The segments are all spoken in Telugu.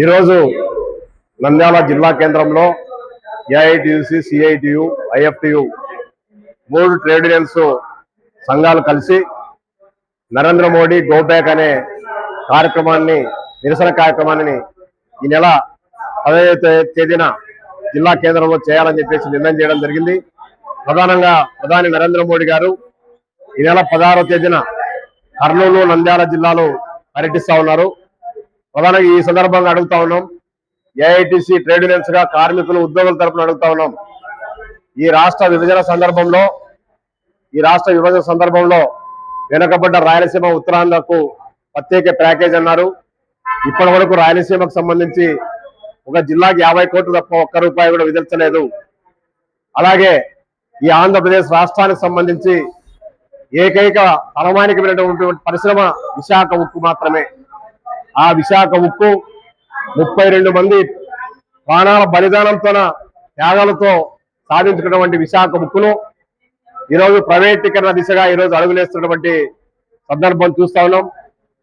ఈరోజు నంద్యాల జిల్లా కేంద్రంలో ఏఐటియుసి సిఐటియు ఐఎఫ్టియు మూడు ట్రేడ్ యూనియన్స్ సంఘాలు కలిసి నరేంద్ర మోడీ గో బ్యాక్ అనే కార్యక్రమాన్ని నిరసన కార్యక్రమాన్ని ఈ నెల పదహైదు తేదీన జిల్లా కేంద్రంలో చేయాలని చెప్పేసి నిర్ణయం చేయడం జరిగింది. ప్రధానంగా ప్రధాని నరేంద్ర మోడీ గారు ఈ నెల పదహారవ తేదీన కర్నూలు నంద్యాల జిల్లాలో పర్యటిస్తా ఉన్నారు. ప్రధానంగా ఈ సందర్భంగా అడుగుతా ఉన్నాం. ఏఐటిసి ట్రేడ్ యూనియన్స్గా కార్మికులు ఉద్యోగుల తరపున అడుగుతా ఉన్నాం. ఈ రాష్ట్ర విభజన సందర్భంలో ఈ రాష్ట్ర విభజన సందర్భంలో వెనుకబడ్డ రాయలసీమ ఉత్తరాంధ్రకు ప్రత్యేక ప్యాకేజ్ అన్నారు. ఇప్పటి వరకు రాయలసీమకు సంబంధించి ఒక జిల్లాకి యాభై కోట్లు తప్ప ఒక్క రూపాయి కూడా విధించలేదు. అలాగే ఈ ఆంధ్రప్రదేశ్ రాష్ట్రానికి సంబంధించి ఏకైక తలమానికమైనటువంటి పరిశ్రమ విశాఖ ఉక్కు మాత్రమే. ఆ విశాఖ ఉక్కు ముప్పై రెండు మంది ప్రాణాల బలిదానంతోన త్యాగాలతో సాధించుకున్నటువంటి విశాఖ ఉక్కును ఈరోజు ప్రైవేటీకరణ దిశగా ఈరోజు అడుగులేస్తున్నటువంటి సందర్భం చూస్తా ఉన్నాం.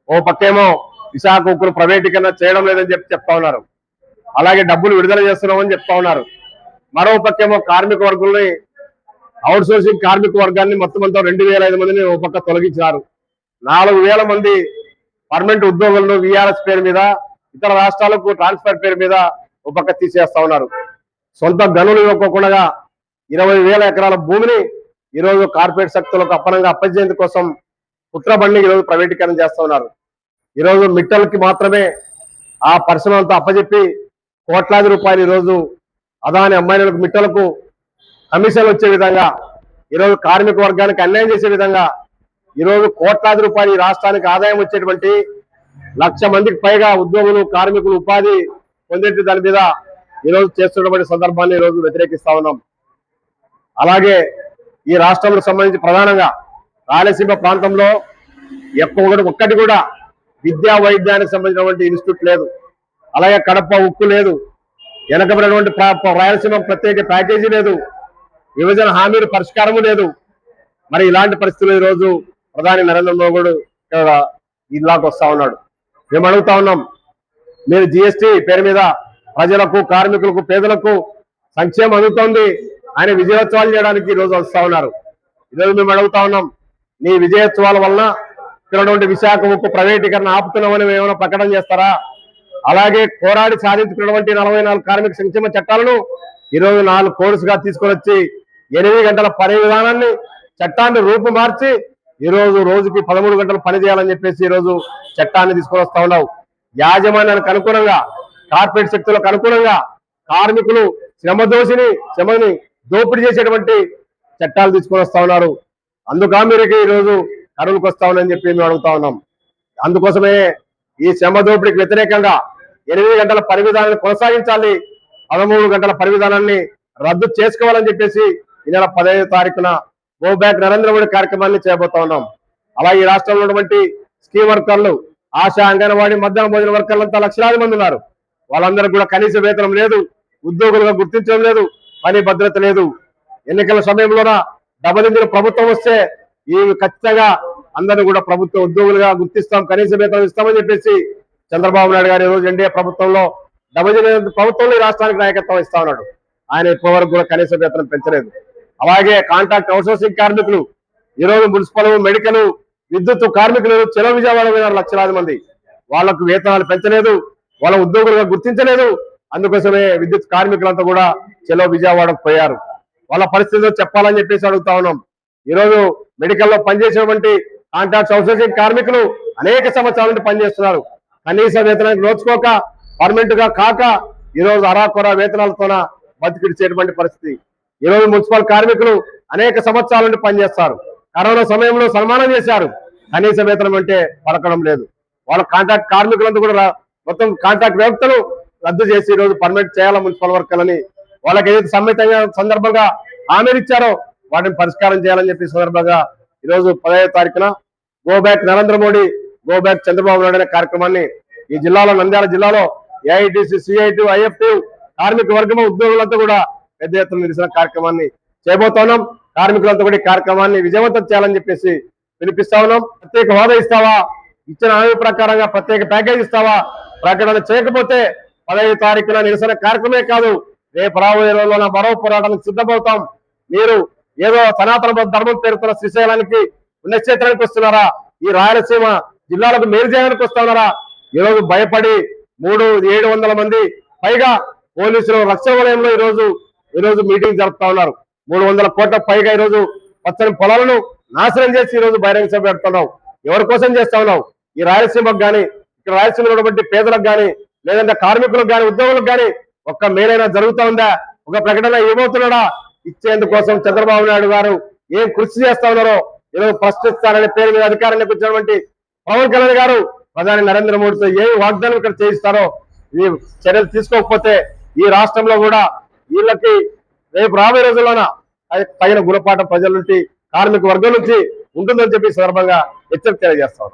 ఓ పక్కేమో విశాఖ ఉక్కును ప్రైవేటీకరణ చేయడం లేదని చెప్పి చెప్తా ఉన్నారు. అలాగే డబ్బులు విడుదల చేస్తున్నామని చెప్తా ఉన్నారు. మరో పక్కేమో కార్మిక వర్గుల్ని అవుట్ సోర్సింగ్ కార్మిక వర్గాన్ని మొత్తం అంతా రెండు వేల ఐదు మందిని ఒక పక్క తొలగించారు నాలుగు వేల మంది పర్మనెంట్ ఉద్యోగులను విఆర్ఎస్ పేరు మీద ఇతర రాష్ట్రాలకు ట్రాన్స్ఫర్ పేరు మీద ఒక తీసేస్తా ఉన్నారు. సొంత గనులు ఇవ్వకుండా ఇరవై వేల ఎకరాల భూమిని ఈరోజు కార్పొరేట్ శక్తులకు అప్పనంగా అప్పజేందు కోసం కుట్రబండి ఈరోజు ప్రైవేటీకరణ చేస్తా ఉన్నారు. ఈరోజు మిట్టల్కి మాత్రమే ఆ పరిశ్రమ అంతా అప్పజెప్పి కోట్లాది రూపాయలు ఈరోజు అదాని అమ్మాయిలకు మిట్టలకు కమిషన్లు వచ్చే విధంగా ఈరోజు కార్మిక వర్గానికి అన్యాయం చేసే విధంగా ఈరోజు కోట్లాది రూపాయలు ఈ రాష్ట్రానికి ఆదాయం వచ్చేటువంటి లక్ష మందికి పైగా ఉద్యోగులు కార్మికులు ఉపాధి పొందేటి దాని మీద ఈరోజు చేస్తున్నటువంటి సందర్భాన్ని ఈరోజు వ్యతిరేకిస్తా ఉన్నాం. అలాగే ఈ రాష్ట్రంలో సంబంధించి ప్రధానంగా రాయలసీమ ప్రాంతంలో ఎక్కువ ఒక్కటి కూడా విద్యా వైద్యానికి సంబంధించినటువంటి ఇన్స్టిట్యూట్ లేదు. అలాగే కడప ఉక్కు లేదు. వెనకబడినటువంటి ప్రా- రాయలసీమ ప్రత్యేక ప్యాకేజీ లేదు. విభజన హామీలు పరిష్కారము లేదు. మరి ఇలాంటి పరిస్థితులు ఈ రోజు ప్రధాని నరేంద్ర మోదీ ఇక్కడ జిల్లాకు వస్తా ఉన్నాడు. మేము అడుగుతా ఉన్నాం మీరు జిఎస్టి పేరు మీద ప్రజలకు కార్మికులకు పేదలకు సంక్షేమం అందుతోంది. ఆయన విజయోత్సవాలు చేయడానికి ఈ రోజు వస్తా ఉన్నారు. ఈరోజు మేము అడుగుతా ఉన్నాం నీ విజయోత్సవాల వలన ఇక్కడ విశాఖ ఉక్కు ప్రైవేటీకరణ ఆపుతున్నామని ఏమైనా ప్రకటన చేస్తారా? అలాగే పోరాడి సాధించుకున్నటువంటి నలభై నాలుగు కార్మిక సంక్షేమ చట్టాలను ఈరోజు నాలుగు కోర్సుగా తీసుకొని వచ్చి ఎనిమిది గంటల పని విధానాన్ని చట్టాన్ని రూపు మార్చి ఈ రోజు రోజుకి పదమూడు గంటలు పని చేయాలని చెప్పేసి ఈ రోజు చట్టాన్ని తీసుకొని వస్తా ఉన్నావు. యాజమాన్యానికి అనుగుణంగా కార్పొరేట్ శక్తులకు అనుగుణంగా కార్మికులు శ్రమ దోషిని శ్రమని దోపిడీ చేసేటువంటి చట్టాలు తీసుకొని వస్తా ఉన్నారు. అందుకా మీరు ఈ రోజు కరువులకు వస్తా ఉన్నాయని చెప్పి మేము అడుగుతా ఉన్నాం. అందుకోసమే ఈ శ్రమ దోపిడీకి వ్యతిరేకంగా ఎనిమిది గంటల పని విధానాన్ని కొనసాగించాలి. పదమూడు గంటల పని విధానాన్ని రద్దు చేసుకోవాలని చెప్పేసి ఈ నెల పదహైదు తారీఖున గో బ్యాక్ నరేంద్ర మోడీ కార్యక్రమాన్ని చేయబోతా ఉన్నాం. అలాగే ఈ రాష్ట్రంలో ఉన్నటువంటి స్కీమ్ వర్కర్లు ఆశా అంగన్వాడీ మధ్యాహ్న భోజన వర్కర్లంతా లక్షలాది మంది ఉన్నారు. వాళ్ళందరికీ కూడా కనీస వేతనం లేదు ఉద్యోగులుగా గుర్తించడం లేదు పని భద్రత లేదు. ఎన్నికల సమయంలోన డబల్ ఇంజిన్ ప్రభుత్వం వస్తే ఈ ఖచ్చితంగా అందరినీ కూడా ప్రభుత్వ ఉద్యోగులుగా గుర్తిస్తాం కనీస వేతనం ఇస్తామని చెప్పేసి చంద్రబాబు నాయుడు గారు ఈ రోజు ఎన్డీఏ ప్రభుత్వంలో డబల్ ఇంజిన్ ప్రభుత్వంలో ఈ రాష్ట్రానికి నాయకత్వం ఇస్తా ఉన్నాడు. ఆయన ఇప్పటివరకు కూడా కనీస వేతనం పెంచలేదు. అలాగే కాంట్రాక్ట్ అవుట్సోర్సింగ్ కార్మికులు ఈ రోజు మున్సిపల్ మెడికల్ విద్యుత్ కార్మికులు చెల విజయవాడ పోయినారు లక్షలాది మంది. వాళ్ళకు వేతనాలు పెంచలేదు వాళ్ళ ఉద్యోగులుగా గుర్తించలేదు. అందుకోసమే విద్యుత్ కార్మికులంతా కూడా చెలో విజయవాడకు పోయారు. వాళ్ళ పరిస్థితిలో చెప్పాలని చెప్పేసి అడుగుతా ఉన్నాం. ఈ రోజు పనిచేసినటువంటి కాంట్రాక్ట్ అవుట్సోర్సింగ్ కార్మికులు అనేక సంవత్సరాల నుండి పనిచేస్తున్నారు. కనీస వేతనానికి నోచుకోక పర్మనెంట్గా కాక ఈ రోజు అరాకొర వేతనాలతోన బతికిడిచేటువంటి పరిస్థితి. ఈ రోజు మున్సిపల్ కార్మికులు అనేక సంవత్సరాల నుండి పనిచేస్తారు. కరోనా సమయంలో సన్మానం చేశారు. కనీస వేతనం అంటే పలకడం లేదు. వాళ్ళ కాంట్రాక్ట్ కార్మికులంతా కూడా రా- మొత్తం కాంట్రాక్ట్ వ్యవస్థను రద్దు చేసి ఈ రోజు చేయాలి మున్సిపల్ వర్కర్లని? వాళ్ళకి ఏదైతే సమ్మితంగా సందర్భంగా హామీలు ఇచ్చారో వాటిని పరిష్కారం చేయాలని చెప్పి సందర్భంగా ఈరోజు పదహైదు తారీఖున go back Narendra Modi go back Chandrababu Naidu అనే కార్యక్రమాన్ని ఈ జిల్లాలో నంద్యాల జిల్లాలో ఏఐటిసి సిఐటి ఐఎఫ్టి కార్మిక వర్గం ఉద్యోగులంతా కూడా పెద్ద ఎత్తున నిరసన కార్యక్రమాన్ని చేయబోతున్నాం. కార్మికులంతా కూడా ఈ కార్యక్రమాన్ని విజయవంతం చేయాలని చెప్పేసి పిలిపిస్తా ఉన్నాం. ప్రత్యేక హోదా ఇస్తావా? ఇచ్చిన హామీ ప్రకారంగా ప్రత్యేక ప్యాకేజ్ ఇస్తావా? ప్రకటన చేయకపోతే పదహైదు తారీఖున నిరసన కార్యక్రమే కాదు. రేపు రాబోయే రోజుల్లో మరో పోరాటానికి సిద్ధమవుతాం. మీరు ఏదో సనాతన ధర్మం పేరుతున్న శ్రీశైలానికి పుణ్యక్షేత్రానికి వస్తున్నారా? ఈ రాయలసీమ జిల్లాలకు మేలు చేయడానికి వస్తున్నారా? ఈరోజు భయపడి మూడు ఏడు వందల మంది పైగా పోలీసులు రక్షణ వలయంలో ఈరోజు ఈరోజు ఈ రోజు మీటింగ్ జరుపుతా ఉన్నారు. మూడు వందల కోట్ల పైగా ఈ రోజు పచ్చని పొలాలను నాశనం చేసి ఈ రోజు బహిరంగ సభ పెడుతున్నావు ఎవరి కోసం చేస్తా ఉన్నావు? ఈ రాయలసీమకు కానీ ఇక్కడ రాయలసీమలో ఉన్నటువంటి పేదలకు కానీ లేదంటే కార్మికులకు కానీ ఉద్యోగులకు కానీ ఒక్క మేలైనా జరుగుతా ఉందా? ఒక ప్రకటన ఏమవుతున్నాడా? ఇచ్చేందుకోసం చంద్రబాబు నాయుడు గారు ఏం కృషి చేస్తా ఉన్నారో ఈరోజు ప్రశ్నిస్తారనే పేరు మీద అధికారాన్ని వచ్చినటువంటి పవన్ కళ్యాణ్ గారు ప్రధాని నరేంద్ర మోడీతో ఏ వాగ్దానం ఇక్కడ చేయిస్తారో ఈ చర్యలు తీసుకోకపోతే ఈ రాష్ట్రంలో కూడా వీళ్ళకి రేపు రాబోయే రోజుల్లోన తగిన గుణపాఠం ప్రజల నుంచి కార్మిక వర్గం నుంచి ఉంటుందని చెప్పి సందర్భంగా హెచ్చరిక తెలియజేస్తాం.